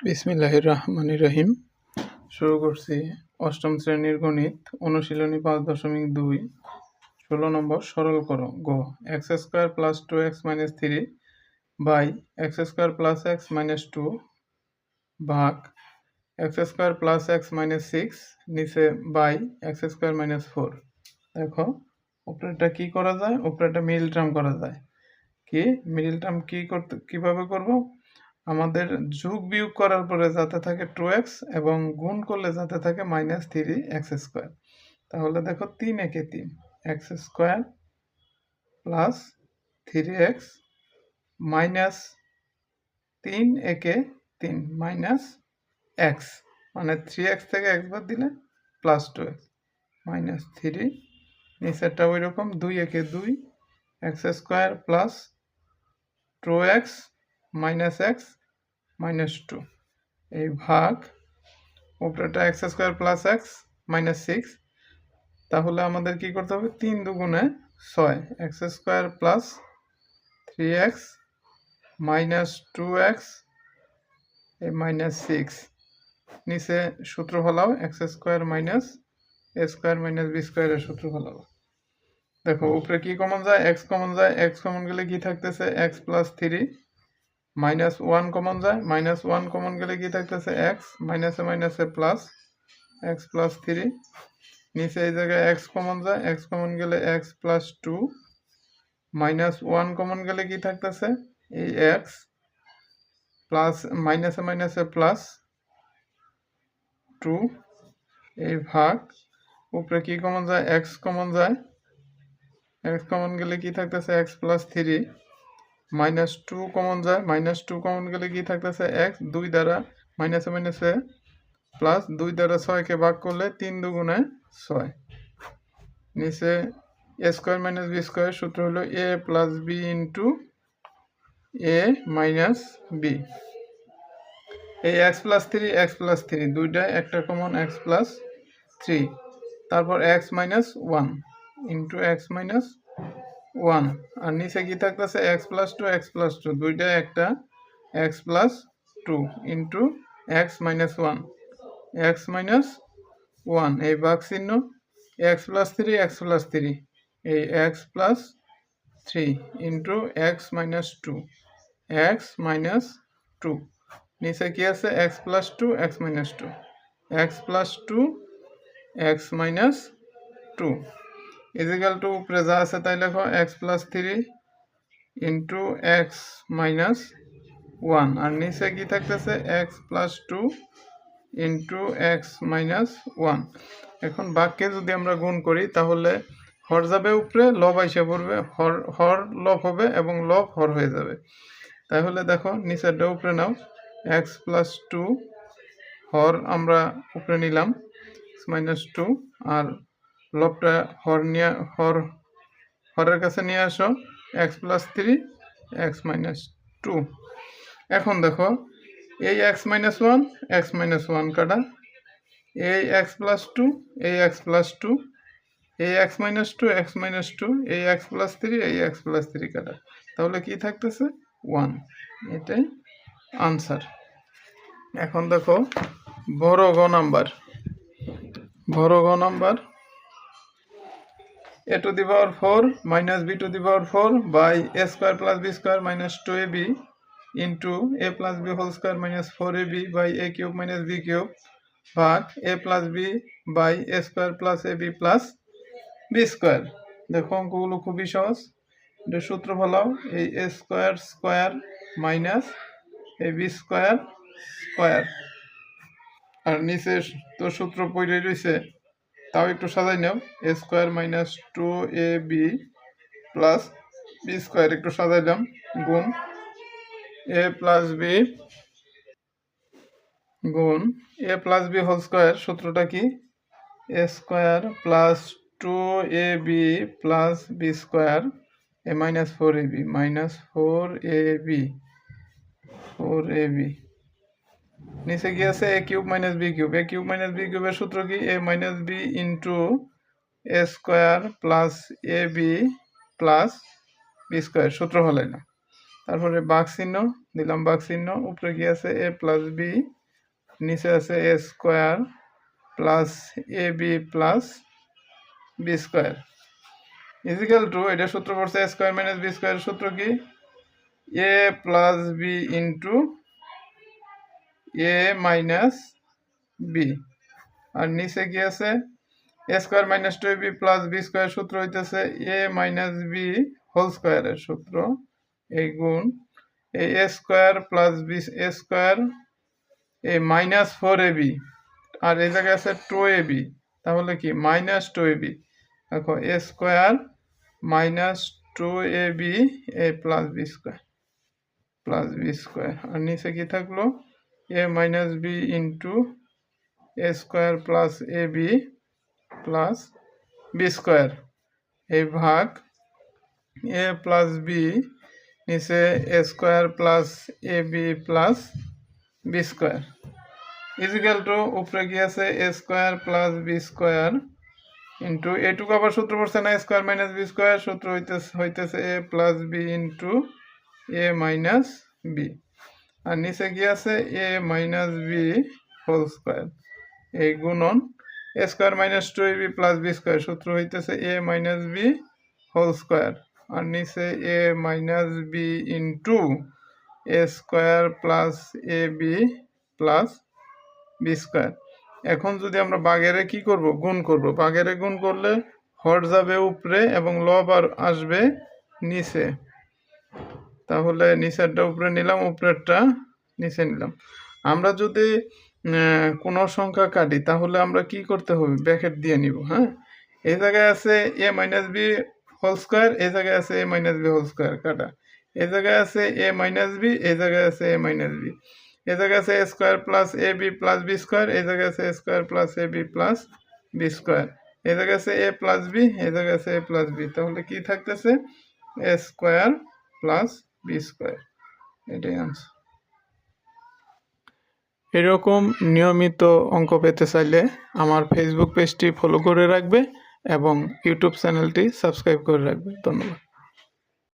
বিসমিল্লাহির রহমানির রহিম। শুরু করছি অষ্টম শ্রেণির গণিত, অনুশীলনী পাঁচ দশমিক দুই। ষোলো নম্বর, সরল করো, গো। X square plus two x minus three by x square plus x minus two ভাগ x square plus x minus six নিচে by x square minus four. দেখো উপরেটা কি করা যায়? উপরেটা মিডল টার্ম করা যায়। কি? মিডল টার্ম কি করতে, কীভাবে করব? আমাদের যোগ বিয়োগ করার পরে যাতে থাকে টু এক্স এবং গুণ করলে যাতে থাকে মাইনাস থ্রি এক্স স্কোয়ার তাহলে দেখো তিন একে তিন x square plus three x minus তিন একে তিন মাইনাস এক্স মানে থ্রি এক্স থেকে এক্স বাদ দিলে plus two x minus three নিচেরটা ওই রকম দুই একে দুই x square plus two x minus x minus two এই ভাগ উপরেটা x square plus x minus six তাহলে আমাদের কি করতে হবে? তিন দুগুণে ছয় x square plus three x minus two x এই মাইনাস সিক্স নিচে সূত্র ফলাও x square minus a square minus b স্কোয়ারের সূত্র ফলাও। দেখো, উপরে কি কমন যায়? এক্স কমন যায়। এক্স কমন গেলে কি থাকতেছে? X plus three minus one common যায়, মাইনাস ওয়ান কমন গেলে কি থাকতেছে? এক্স মাইনাসে মাইনাসে প্লাস এক্স প্লাস থ্রি নিচে এই জায়গায় এক্স কমন যায় এক্স কমন গেলে x plus two minus one common গেলে কি থাকতেছে? এই এক্স প্লাস মাইনাসে মাইনাসে প্লাস টু এই ভাগ, উপরে কি কমন যায়? এক্স কমন যায় এক্স কমন গেলে কি থাকতেছে? X plus three minus two common যায়, মাইনাস টু কমন গেলে কি থাকতেছে? এক্স দুই দ্বারা মাইনাসে মাইনাসে প্লাস দুই দ্বারা ছয়কে ভাগ করলে তিন দুগুণে ছয়। নিচে a square minus b square সূত্র হলো a plus b into a minus b এই x plus three x plus three দুইটায় একটা কমন এক্স প্লাস থ্রি তারপর x minus one into x minus one. আর নিচে কি থাকতেছে? X plus two, x plus two. দুইটা, একটা, x plus two into x minus one. X minus one, এই বাঘ চিহ্ন। X plus three, x plus three. এই x plus three into x minus two. X minus two. নিচে কি আছে? X plus two, x minus two. X plus two, x minus two. Equal to যা আছে তাই লেখো x plus three into x minus one আর নিচে কি থাকতেছে? X plus two into x minus one এখন বাক্যে যদি আমরা গুণ করি, তাহলে হর যাবে উপরে, লব আইসে পড়বে। হর হর লব হবে এবং লব হর হয়ে যাবে। তাহলে দেখো, নিচেরটা উপরে নাও। এক্স প্লাস টু হর আমরা উপরে নিলাম মাইনাস টু আর লবটা হর নিয়ে, হর, হরের কাছে নিয়ে আসো। X plus three x minus two এখন দেখো, এই x minus one x minus one কাটা। এই এক্স প্লাস টু এই এক্স প্লাস টু এই x minus two x minus two এই এক্স প্লাস থ্রি এই এক্স প্লাস থ্রি কাটা। তাহলে কি থাকতেছে? ওয়ান এটাই আনসার এখন দেখো, বড় গ নাম্বার বড় গ number a to the power 4 minus b to the power 4 by a square plus b square minus 2ab into a plus b whole square minus 4ab by a cube minus b cube ভাগ a plus b by a square plus ab plus b square দেখো অঙ্কগুলো খুবই সহজ এটা সূত্র ফলাও এই a square square minus a b square square আর নিচে তো সূত্র পড়ে রয়েছে তাও একটু সাজাই নাও। A square minus two a b plus b square একটু সাজাই সাজাইলাম গুণ এ প্লাস বি গুণ a plus b whole square সূত্রটা কি? A square plus two a b plus b square a minus four a b minus four a b four a b নিচে কি আছে? A cube minus b cube. A cube minus b কিউবের সূত্র কি? A minus b into a square plus a b plus b square সূত্র হলাই না তারপরে বাঘ চিহ্ন দিলাম বাঘ চিহ্ন উপরে কি আছে? এ প্লাস বি নিচে আছে a square plus a b plus b square is equal to এটা সূত্র পড়ছে a square minus b square সূত্র কি? A plus b into a minus b আর নিচে কি আছে? A square minus two b plus b square সূত্র হইতেছে এ মাইনাস বি হোল স্কোয়ারের সূত্র। এই গুণ এই a square plus b a square এই মাইনাস ফোর এ বি আর এই জায়গায় আছে টু এ বি তাহলে কি? মাইনাস টু এ বি দেখো a square minus two a b a plus b square plus b square আর নিচে কি থাকল? A minus b into a square plus a b plus b square. এই ভাগ এ plus B নিচে a square plus a b plus b square. Is equal to উপরে কি আছে? A square plus b square into এটুকু আবার সূত্র পড়ছে না স্কোয়ার মাইনাস বি স্কোয়ার, সূত্র হইতেছে হইতেছে a plus b into a minus b. আর নিচে কি আছে? A minus b whole square এই গুণন a square minus two b plus b square সূত্র হইতেছে a minus b whole square আর নিচে a minus b into a square plus a b plus b square এখন যদি আমরা বাগেরে কি করব? গুণ করব। বাগেরে গুণ করলে হর যাবে উপরে এবং লব আর আসবে নিচে। তাহলে নিচেরটা উপরে নিলাম, উপরেরটা নিচে নিলাম। আমরা যদি কোনো সংখ্যা কাটি, তাহলে আমরা কি করতে হবে? ব্র্যাকেট দিয়ে নিব হ্যাঁ? এই জায়গায় আছে a minus b whole square এই জায়গায় আছে a minus b whole square কাটা। এই জায়গায় আছে এ মাইনাস বি এই জায়গায় আছে এ মাইনাস বি এই জায়গায় আছে a square plus a b plus b square এই জায়গায় আছে a square plus a b plus b square এই জায়গায় আছে এ প্লাস বি এই জায়গায় আছে এ প্লাস বি তাহলে কি থাকতেছে? এ স্কোয়ার প্লাস বি এটাই আনসার এরকম নিয়মিত অঙ্ক পেতে চাইলে আমার ফেসবুক পেজটি ফলো করে রাখবে এবং ইউটিউব চ্যানেলটি সাবস্ক্রাইব করে রাখবে। ধন্যবাদ।